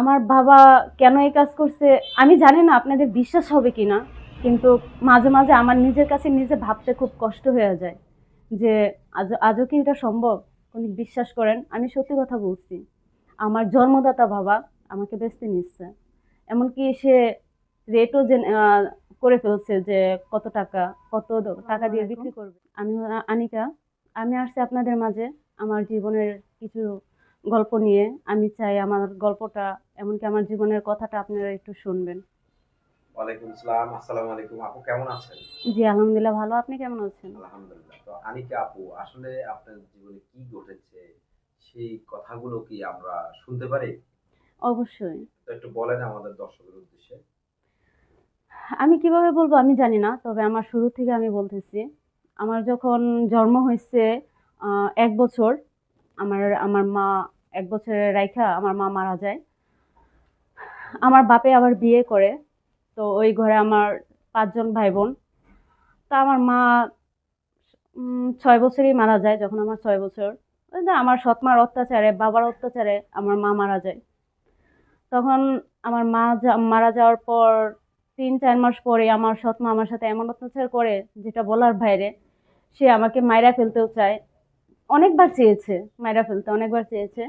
আমার বাবা কেন এই কাজ করছে আমি জানি না আপনাদের বিশ্বাস হবে কি না কিন্তু মাঝে মাঝে আমার নিজের কাছে নিজে ভাবতে খুব কষ্ট হয়ে যায় যে আজ আজও কি এটা সম্ভব? উনি বিশ্বাস করেন আমি সত্যি কথা বলছি। আমার জন্মদাতা বাবা আমাকে বেচতে নিচ্ছে। এমনকি সে রেটও যে করে ফেলছে যে কত টাকা কত টাকা দিয়ে বিক্রি করবে? আমি আনিকা আমি আসছি আপনাদের মাঝে। আমার জীবনের কিছু গল্প নিয়ে আমি চাই আমার গল্পটা এমনকি আমার জীবনের কথাটা আপনারা একটু শুনবেন। ওয়ালাইকুম আসসালাম আসসালামু আলাইকুম। আপু কেমন আছেন? জি আলহামদুলিল্লাহ ভালো। আপনি কেমন আছেন? আলহামদুলিল্লাহ। তো আনিকা আপু আসলে আপনার জীবনে কি ঘটেছে? সেই কথাগুলো কি আমরা শুনতে পারি? অবশ্যই। তো একটু বলেন আমাদের দর্শকের উদ্দেশ্যে। আমি কীভাবে বলব আমি জানি না তবে আমার শুরু থেকে আমি বলতেছি। আমার যখন জন্ম হয়েছে এক বছর আমার আমার মা এক বছরের রাইখা আমার মা মারা যায়। আমার বাপে আবার বিয়ে করে, তো ওই ঘরে আমার পাঁচজন ভাই বোন তো আমার মা ছয় বছরই মারা যায় যখন আমার ছয় বছর। আমার সৎমার অত্যাচারে, বাবার অত্যাচারে আমার মা মারা যায়। তখন আমার মা মারা যাওয়ার পর তিন, চার মাস পরে আমার সৎমা আমার সাথে এমন অত্যাচার করে, যেটা বলার বাইরে, সে আমাকে মায়রা ফেলতেও চায়। অনেকবার চেয়েছে, মাইরা ফেলতে, অনেকবার চেয়েছে।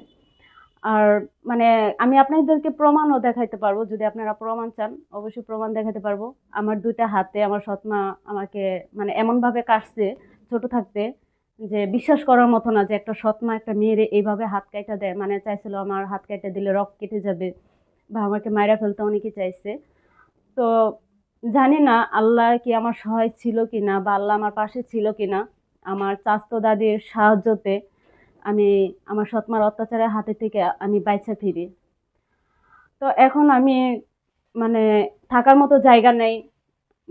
আর মানে আমি আপনাদেরকে প্রমাণও দেখাইতে পারব, যদি আপনারা প্রমাণ চান, অবশ্যই প্রমাণ দেখাতে পারব। আমার দুইটা হাতে, আমার সৎমা আমাকে মানে এমনভাবে কাটছে, ছোট থাকতে, যে বিশ্বাস করার মতো না যে একটা সৎমা একটা মেয়েরে এইভাবে হাত কাইটা দেয়। মানে চাইছিল আমার হাত কাইটা দিলে রক কেটে যাবে বা আমাকে মাইরা ফেলতে অনেকে চাইছে। তো জানি না আল্লাহ কি আমার সহায় ছিল কি না বা আল্লাহ আমার পাশে ছিল কি না আমার চাস্ত দাদির সাহায্যতে আমি আমার সৎমার অত্যাচারের হাতে থেকে আমি বাইচা ফিরি। তো এখন আমি মানে থাকার মতো জায়গা নেই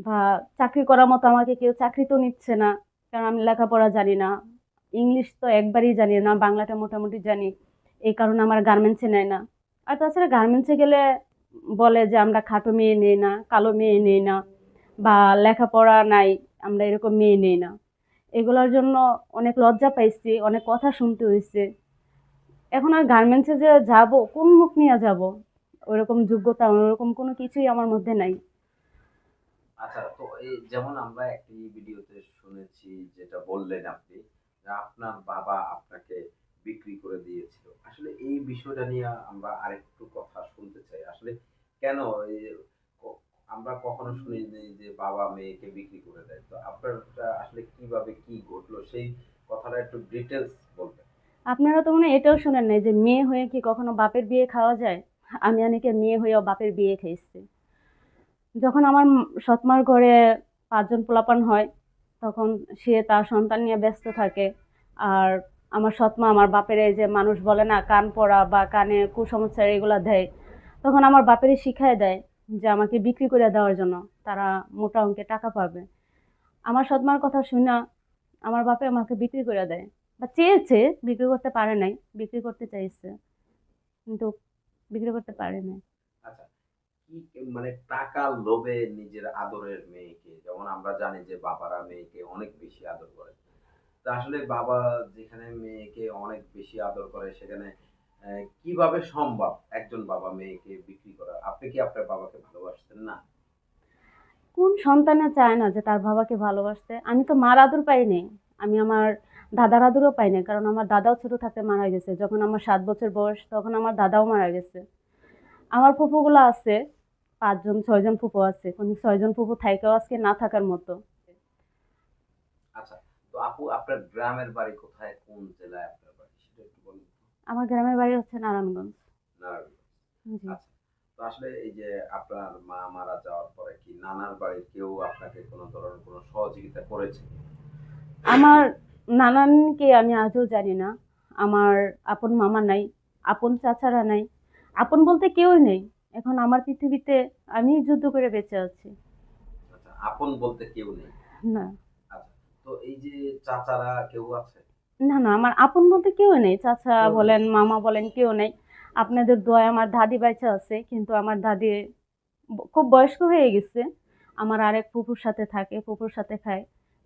বা চাকরি করার মতো আমাকে কেউ চাকরি তো নিচ্ছে না, কারণ আমি লেখাপড়া জানি না। ইংলিশ তো একবারই জানি না, বাংলাটা মোটামুটি জানি, এই কারণে আমার গার্মেন্টসে নেয় না। আর তাছাড়া গার্মেন্টসে গেলে বলে যে আমরা খাটো মেয়ে নেই না, কালো মেয়ে নেই না, বা লেখাপড়া নাই, আমরা এরকম মেয়ে নেই না। এগুলোর জন্য অনেক লজ্জা পাইছি, অনেক কথা শুনতে হয়েছে এখন আর গার্মেন্টসে যে যাব, কোন মুখ নিয়ে যাব? ওরকম যোগ্যতা, ওরকম কোনো কিছুই আমার মধ্যে নাই। আচ্ছা তো এই যেমন আমরা একটি ভিডিওতে শুনেছি, যেটা বললেন আপনি আপনার বাবা আপনাকে বিক্রি করে দিয়েছিল। আসলে এই বিষয়টা নিয়ে আমরা আরেকটু কথা শুনতে চাই। আসলে কেন আমরা কখনো শুনিনি যে বাবা মেয়েকে বিক্রি করে দেয়। তো আপনারটা আসলে কীভাবে কি ঘটলো? সেই কথাটা একটু ডিটেলস বলবেন। আপনারা তো মনে এটাও শোনেন নাই যে মেয়ে হয়ে কি কখনো বাপের বিয়ে খাওয়া যায়? আমি অনেকে মেয়ে হয়েও বাপের বিয়ে খেয়েছি যখন আমার সৎমার ঘরে পাঁচজন পোলাপান হয়, তখন সে তার সন্তান নিয়ে ব্যস্ত থাকে। আর আমার সৎমা আমার বাপের এই যে মানুষ বলে না, কান পড়া বা কানে কুসংস্কার এগুলো দেয়, তখন আমার বাপেরই শিখায় দেয়। যে আমাকে বিক্রি করে দেওয়ার জন্য তারা মোটা অঙ্কে টাকা পাবে। আমার সৎমার কথা শুনে আমার বাপে আমাকে বিক্রি করে দেয় বা চেয়েছে, বিক্রি করতে পারে নাই, বিক্রি করতে চাইছে, কিন্তু বিক্রি করতে পারে নাই। আচ্ছা মানে টাকার লোভে নিজের আদরের মেয়েকে, যেমন আমরা জানি যে বাবারা মেয়েকে অনেক বেশি আদর করে। আসলে বাবা যেখানে মেয়েকে অনেক বেশি আদর করে, সেখানে কীভাবে সম্ভব একজন বাবা মেয়েকে বিক্রি করা? আপনি কি আপনার বাবাকে ভালোবাসতেন না? কোন সন্তানে চায় না যে তার বাবাকে ভালোবাসতে। আমি তো মার আদর পাইনি আমি আমার দাদার আদরও পাইনি কারণ আমার দাদাও ছোট থাকতে মারা গেছে। যখন আমার সাত বছর বয়স তখন আমার দাদাও মারা গেছে। আমার ফুপুগুলো আছে পাঁচজন ছয়জন ফুপু আছে। কোন ছয়জন ফুপু থাইকেও আজকে না থাকার মতো। আচ্ছা তো আপু আপনার গ্রামের বাড়ি কোথায়? কোন জেলায় আপনার বাড়ি সেটা একটু বলুন তো। আমার গ্রামের বাড়ি হচ্ছে নারায়ণগঞ্জ। নারায়ণগঞ্জ। জি। আচ্ছা তো আসলে এই যে আপনার মা মারা যাওয়ার পরে কি নানার বাড়ির কেউ আপনাকে কোনো ধরনের কোনো সহযোগিতা করেছে? আমার নানানকে আমি আজও জানি না। আমার আপন মামা নাই আপন চাচারা নাই আপন বলতে কেউই নেই। এখন আমার পৃথিবীতে আমি যুদ্ধ করে বেঁচে আছি। আচ্ছা আপন বলতে কেউ নেই? না। আচ্ছা তো এই যে চাচারা কেউ আছে? না না আমার আপন বলতে কেউ নেই। চাচা বলেন মামা বলেন কেউ নেই। আপনাদের দোয়ায় আমার দাদি বেঁচে আছে কিন্তু আমার দাদি খুব বয়স্ক হয়ে গেছে। আমার আরেক ফুপুর সাথে থাকে ফুপুর সাথে খায়।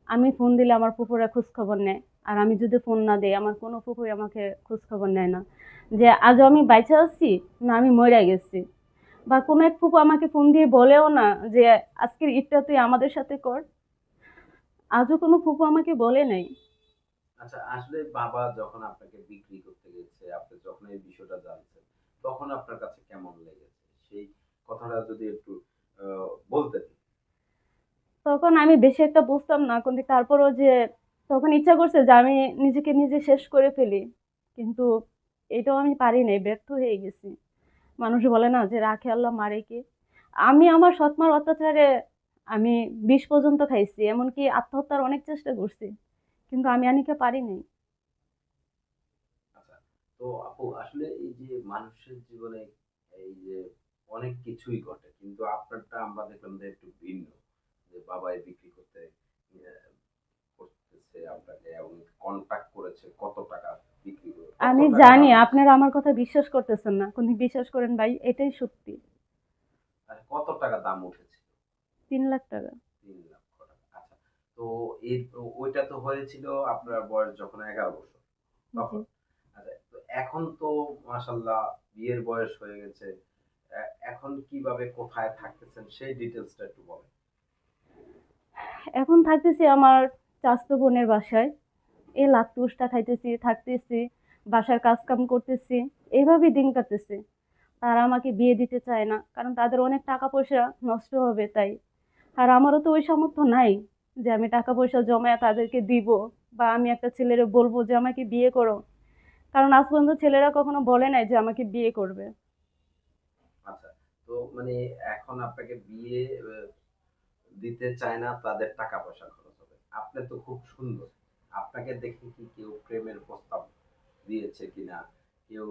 আমি ফোন দিলে আমার ফুপুরা খোঁজ খবর নেয়। আর আমি যদি ফোন না দিই আমার কোনো ফুপুই আমাকে খোঁজ খবর নেয় না। যে আজও আমি বাইচা আছি না আমি মরে গেছি। বা কোনো এক ফুপু আমাকে ফোন দিয়ে বলেও না যে আজকের ঈদটা তুই আমাদের সাথে কর। আজও কোনো ফুপু আমাকে বলে নাই। আচ্ছা আসলে বাবা যখন আপনাকে বিক্রি করতে গেছে, আপনি যখন এই বিষয়টা জানছেন, তখন আপনার কাছে কেমন লেগেছে? সেই কথাটা যদি একটু বলতেন। তখন আমি বেশি একটা বুঝতাম না কিন্তু তারপরও যে তখন ইচ্ছা করছে যে আমি নিজেকে নিজে শেষ করে ফেলি। কিন্তু এটাও আমি পারি নাই, ব্যর্থ হয়ে গেছি। মানুষ বলে না যে, রাখে আল্লাহ, মারে কে? আমি আমার সৎমার অত্যাচারে আমি বিষ পর্যন্ত খাইছি, এমনকি আত্মহত্যার অনেক চেষ্টা করছি। কিন্তু আমি আনিকে পারি নাই। আচ্ছা তো আপু আসলে এই যে মানুষের জীবনে এই যে অনেক কিছুই ঘটে কিন্তু আপনারটা আমরা দেখলাম যে একটু ভিন্ন যে বাবাই বিক্রি করতে করতেছে আপনাকে এবং কন্টাক্ট করেছে কত টাকা বিক্রি করে আমি জানি? আপনারা আমার কথা বিশ্বাস করতেছেন না কিন্তু বিশ্বাস করেন ভাই এটাই সত্যি। আর কত টাকা দাম উঠেছে তিন লাখ টাকা তিন লক্ষ টাকা আচ্ছা তো এর ওইটা তো হয়েছিল আপনার বয়স যখন এগারো বছর তখন। আচ্ছা তো এখন তো মাশাল্লাহ বিয়ের বয়স হয়ে গেছে। এখন কীভাবে কোথায় থাকতেছেন সেই ডিটেলসটা একটু বলেন। এখন থাকতেছি আমার চাস্তো বোনের বাসায়। এই লাত্তি উষ্টা খাইতেছি থাকতেছি বাসার কাজ কাম করতেছি এইভাবেই দিন কাটতেছে। তারা আমাকে বিয়ে দিতে চায় না কারণ তাদের অনেক টাকা পয়সা নষ্ট হবে তাই। আর আমারও তো ওই সামর্থ্য নাই। যে আমি টাকা পয়সা জমায় তাদেরকে দিব বা আমি একটা ছেলেরে বলব যে আমাকে বিয়ে করো। কারণ আজ পর্যন্ত ছেলেরা কখনো বলে নাই যে আমাকে বিয়ে করবে। আচ্ছা তো মানে এখন আপনাকে বিয়ে দিতে চায় না তাদের টাকা পয়সা খরচ হবে। আপনি তো খুব সুন্দর। আপনাকে দেখে কি কেউ প্রেমের প্রস্তাব দিয়েছে কিনা? কেউ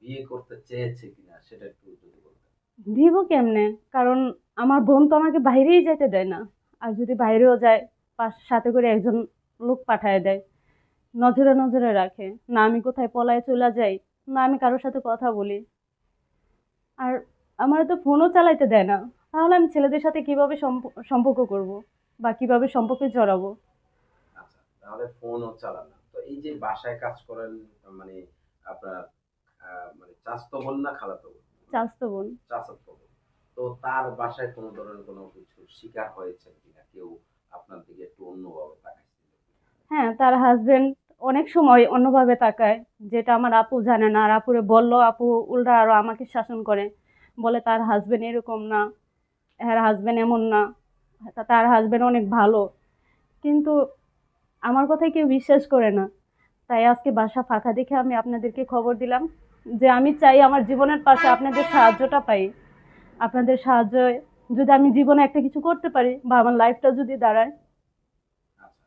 বিয়ে করতে চেয়েছে কিনা? সেটা একটু যদি বলতেন। দিব কেমনে? কারণ আমার বোন তো আমাকে বাইরেই যেতে দেয় না। আর যদি বাইরেও যায় পাশ- সাথে করে একজন লোক পাঠায় দেয়। নজরে নজরে রাখে না আমি কোথায় পলায় চলে যাই না আমি কারোর সাথে কথা বলি। আর আমার তো ফোনও চালাইতে দেয় না। তাহলে আমি ছেলেদের সাথে কীভাবে সম্প- সম্পর্ক করব বা কীভাবে সম্পর্কে জড়াবো? আচ্ছা তাহলে ফোনও চালান। তো এই যে বাসায় কাজ করেন মানে আপনার মানে চাস্তো বোন না খালাতো বোন? চাস্তো বোন। বোন। তো তার বাসায় কোনো ধরনের কোনো কিছু শিকার হয়েছে কিনা? কেউ আপনার দিকে একটু অন্যভাবে হ্যাঁ তার হাজবেন্ড অনেক সময় অন্যভাবে তাকায়, যেটা আমার আপু জানে না। আর আপুরে বলল, আপু, উল্টা আরও আমাকে শাসন করে। বলে, তার হাজবেন্ড এরকম না। হ্যাঁ হাজবেন্ড এমন না। তার হাজবেন্ড অনেক ভালো। কিন্তু আমার কথাই কেউ বিশ্বাস করে না। তাই আজকে বাসা ফাঁকা দেখে আমি আপনাদেরকে খবর দিলাম যে, আমি চাই আমার জীবনের পাশে আপনাদের সাহায্যটা পাই। আপনাদের সাহায্যে যদি আমি জীবনে একটা কিছু করতে পারি বা আমার লাইফটা যদি দাঁড়ায়। আচ্ছা।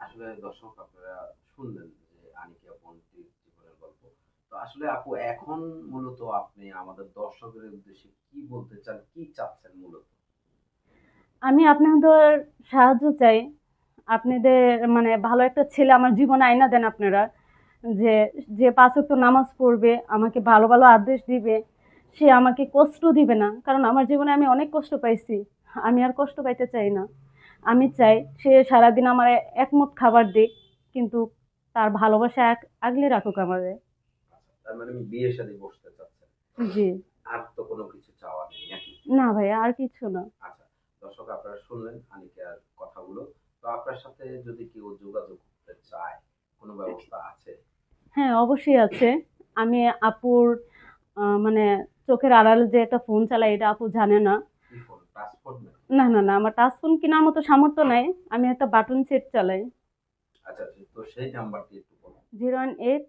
আসলে দর্শক আপনারা শুনলেন যে আনিকা বোনটির জীবনের গল্প। তো আসলে আপু এখন মূলত আপনি আমাদের দর্শকের উদ্দেশ্যে কি বলতে চান কি চাচ্ছেন মূলত? আমি আপনাদের সাহায্য চাই। আপনাদের মানে ভালো একটা ছেলে আমার জীবনে আয়না দেন আপনারা যে যে পাঁচ নামাজ পড়বে আমাকে ভালো ভালো আদেশ দিবে। সে আমাকে কষ্ট দিবে না। কারণ আমার জীবনে আমি অনেক কষ্ট পাইছি। আমি আর কষ্ট পাইতে চাই না। আমি চাই সে সারাদিন আমার একমত খাবার দিক কিন্তু তার ভালোবাসা এক আগলে রাখুক আমাদের। তার মানে বিয়ের সাথে বসতে চাচ্ছেন। জি। আর তো কোনো কিছু চাওয়া নেই নাকি? না ভাই আর কিছু না। আচ্ছা দর্শক আপনারা শুনলেন আনিকার কথাগুলো। তো আপনার সাথে যদি কেউ যোগাযোগ করতে চায় কোনো ব্যবস্থা আছে? হ্যাঁ অবশ্যই আছে। আমি আপুর মানে চোখের আড়াল যে একটা ফোন চালাই এটা আপু জানে না। না? না না আমার টাচ ফোন কেনার মতো সামর্থ্য নাই। আমি একটা বাটন সেট চালাই। আচ্ছা তো সেই নাম্বারটি একটু বলুন জিরো ওয়ান এইট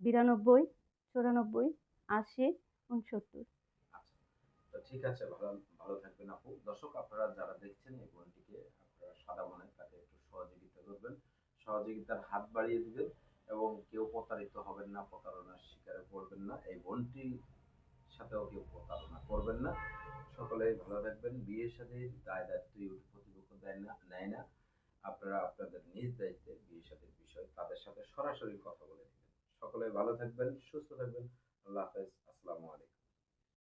বিরানব্বই চুরানব্বই আশি উনসত্তর। আচ্ছা তো ঠিক আছে ভালো ভালো থাকবেন আপু। দর্শক আপনারা যারা দেখছেন এই বোনটিকে আপনারা সাদা মনে তাকে একটু সহযোগিতা করবেন। সহযোগিতার হাত বাড়িয়ে দিবেন এবং কেউ প্রতারিত হবেন না প্রতারণার শিকারে পড়বেন না। এই বোনটির সাথেও কেউ প্রতারণা করবেন না। সকলে ভালো থাকবেন। বিয়ের সাথে দায় দায়িত্ব ইউটিউব দেয় না, নেয় না। আপনারা আপনাদের নিজ দায়িত্বে বিয়ের সাথে বিষয় তাদের সাথে সরাসরি কথা বলে দিবেন সকলে ভালো থাকবেন, সুস্থ থাকবেন। আল্লাহ হাফেজ। আসসালামু আলাইকুম।